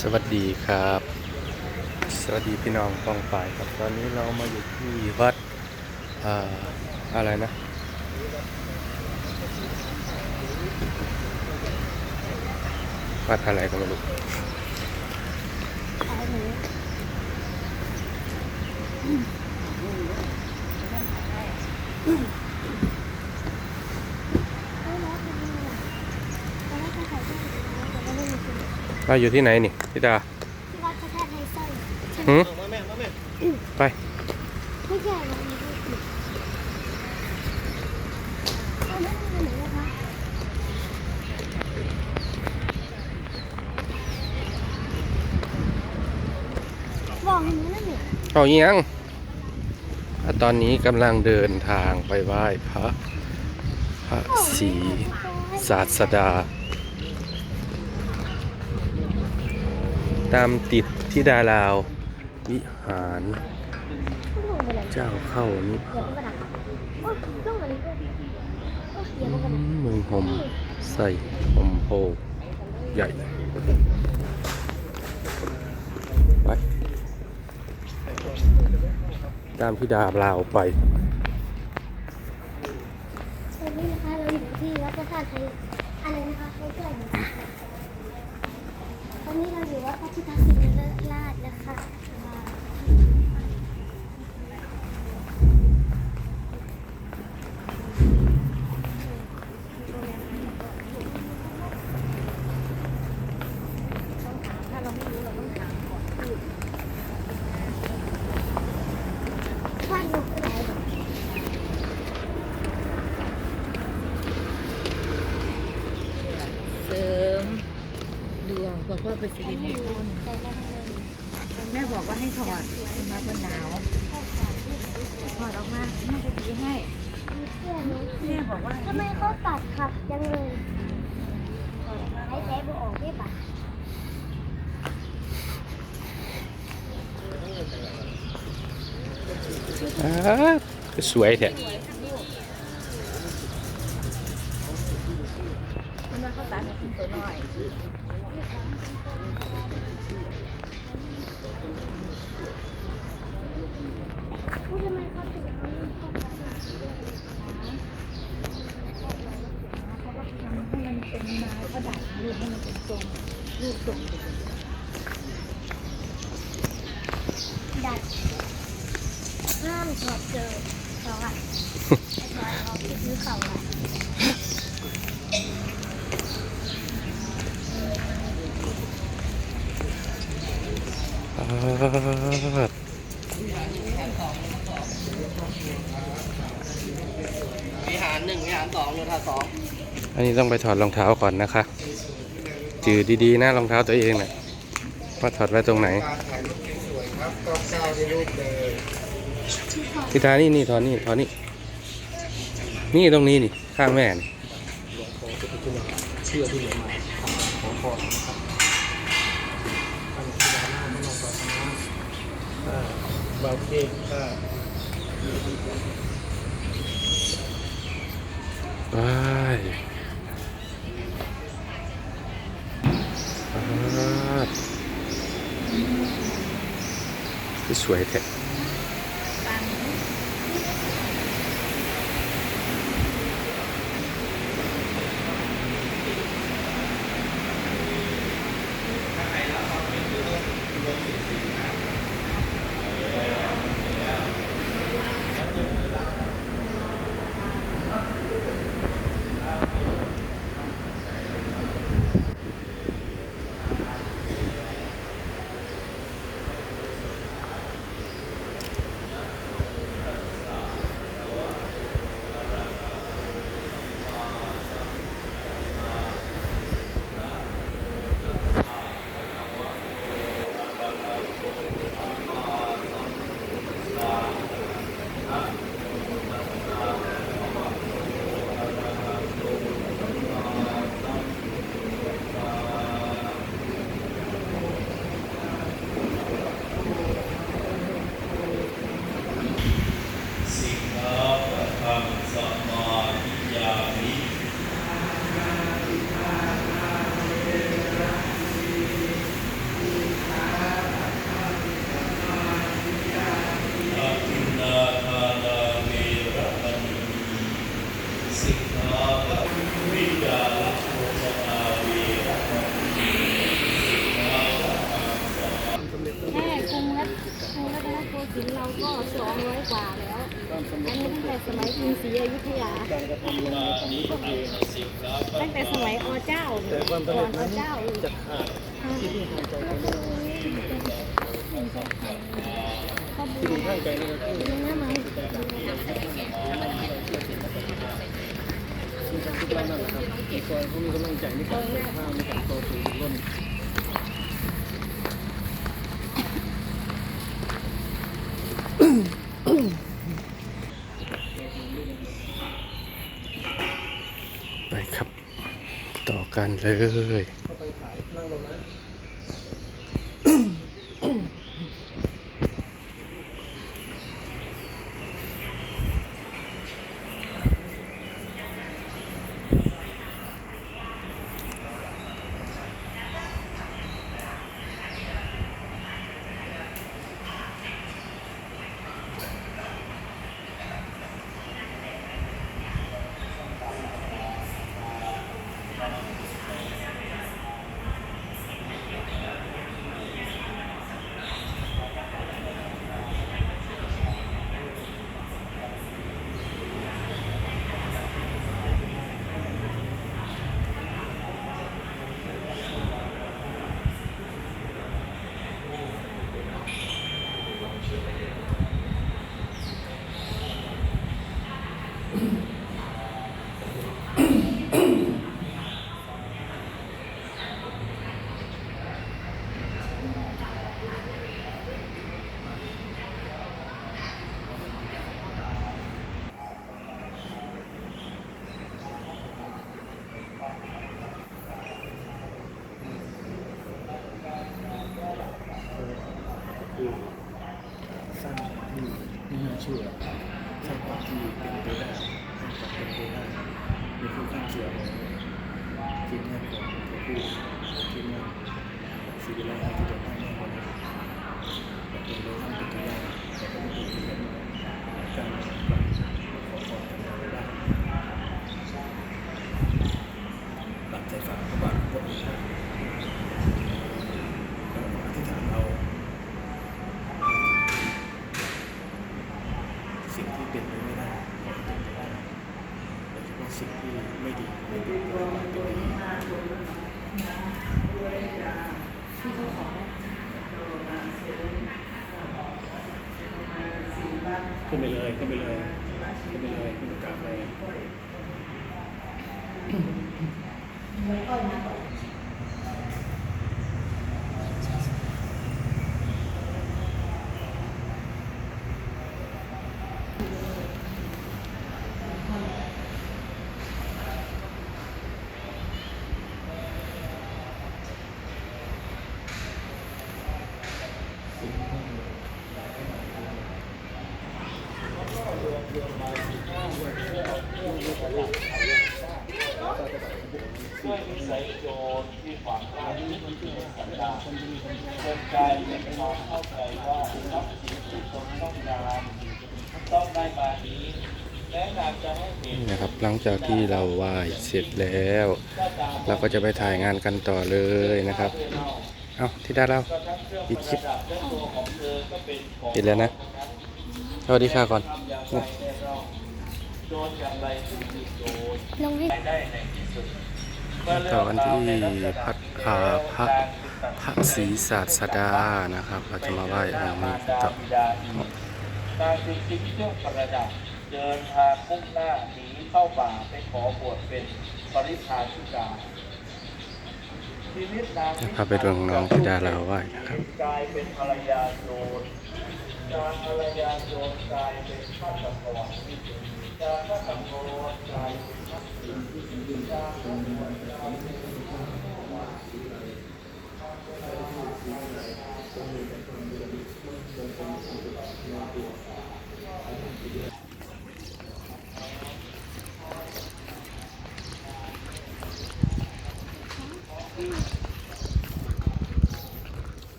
สวัสดีครับ สวัสดีพี่น้องกองฝ่ายครับ ตอนนี้เรามาอยู่ที่วัดอ่าอะไรนะ วัดอะไรก็ไม่รู้ เราอยู่ที่ไหนนี่พี่ดาที่วัดพระธาตุไทยสร้อยใช่ไหมหืมมาแม่มาแม่ไป ไม่ใช่นะมีรูปผิดเอาไม่ได้ไปไหนนะคะบอกอย่างนี้นะเนี่ยเอาอีหยังอะตอนนี้กำลังเดินทางไปไหว้พระ พระศรีศาสดา ตามติดที่ดาราว วิหาร เจ้าเข้านิ่งมาเมืองห่มใส่ห่มโพใหญ่ไปตามที่ดาราวไปนนี้นะคะเราอยู่ที่วัดพระธาตุไทยอะไรนะคะใช่นะ ตอนนี้เราอยู่วัดพระพุทธชินราชนะคะอ่า บ้านอยู่ที่ไหนเหรอ เสริมด วงเพื่อเพื่อเป็นสิริมงคลแต่ละเมืองแม่บอกว่าให้ถอดมาเป็นหนาวเข้าสารที่ไหนถอดออกมาแม่จะตีให้มีเพื่อนไหมแม่บอกว่าทำไมเขาตัดขับจังเลยหายใจไม่ออกไม่ปะอ้าก็สวยแท้ มันว่าเขาตัดให้ตัวน้อยพูดทำไมเขาถึงเอาลูกเข้าไปเขาก็ทำให้มันเป็นไม้เขาดัดรูปให้มันเป็นทรงรูปทรงดัดห้ามถอดเกินเขาอะไอ้ถอดออกไปซื้อเขาอะ วิหารหนึ่งวิหารสองโยธาสองอันนี้ต้องไปถอดรองเท้าก่อนนะคะ จือดีๆนะรองเท้าตัวเองนะ่ะว่าถอดไว้ตรงไหนสวยครับกล้องเก้าที่นี่นี่ถอดนี่ถอดนี่ นี่ตรงนี้นี่ข้างแม่นี่ ถ้าเบาเก่งถ้าไปอ่าสวยแท้ ปัง อ ก็สองร้อยกว่าแล้ว อันนี้ตั้งแต่สมัย กรุงศรีอยุธยาการกระทำลงในครั้งนี้ก็คือตั้งแต่สมัยอเจ้าแต่ความก่สำอเร็นจอนั้นเจ้าอีกจะขาดที่ที่หายใจไปไม่ได้ที่ดูข้างใจนะครับที่ดูหน้าไหมที่ทำทุกด้านนั่นแหละครับอีกคนเขามีกำลังใจในการเปิดห้างในการโตถึงร่น ไปครับ ต่อกันเลย สร้างความที่ไม่น่าเชื่อสร้างความที่เป็นไปได้สร้างความเป็นไปได้มีผู้ข้างเชื่อของทีมงานของผู้ทีมงานสิ่งที่เราทำที่จะตั้งแน่นอนแต่เป็นเรื่องทำเป็นไปได้แต่ก็ไม่เป็นที่เป็นการปรับขอพรกันไม่ได้หลับใจฝันพระบาทพระองค์ท่านแล้วอธิษฐานเอา สิ่งที่เป็นไปไม่ได้ก็เป็นไปได้โดยเฉพาะสิ่งที่ไม่ดีไม่ดีก็เป็นไปได้ขึ้ นไปเลยขึ้นไปเลยขึ้นไปเลยขึ้นไปกลับเล ยด้วยนที่ฝังรากลึกที่ในสันดานจนกลายเป็นความเข้าใจว่าทรัพย์สินที่ตนต้องการต้องได้มานี้นี่นะครับหลังจากที่เราไหว้เสร็จแล้ว เราก็จะไปถ่ายงานกันต่อเลยนะครับ เอาที่ได้แล้วปิดคลิปปิดแล้วนะสวัสดีค่ะก่อนลงให้ ได้ในที่สุดต่อกันที่พัดอาพระพระศรีศาสดานะครับเราจะมาไหว้องค์นี้ต่อนางจึงทิ้งเครื่องประดับเดินทางมุ่งหน้าหนีเข้าป่าไปขอบวชเป็นปริพาชิกาชีวิตนางนะครับไปดูน้องที่ดาเราไหว้นะครับกายเป็นภรรยาโจรจากภรรยาโจรกลายเป็นฆาตกรจากฆาตกรกลายเป็นฆาตกร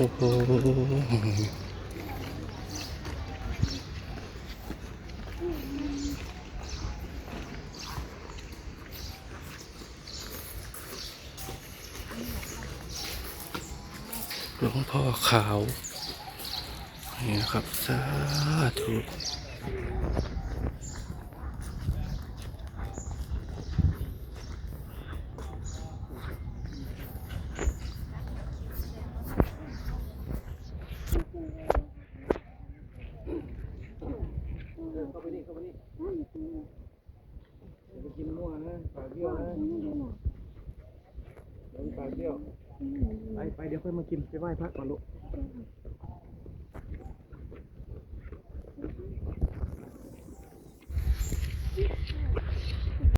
หลวงพ่อขาว นี่นะครับ สาธุ เข้าไปกินมั่วนะปากเบี้ยวนะเดี๋ยวปากเบี้ยวไปไปเดี๋ยวค่อยมากินไปไหว้พระก่อนลูก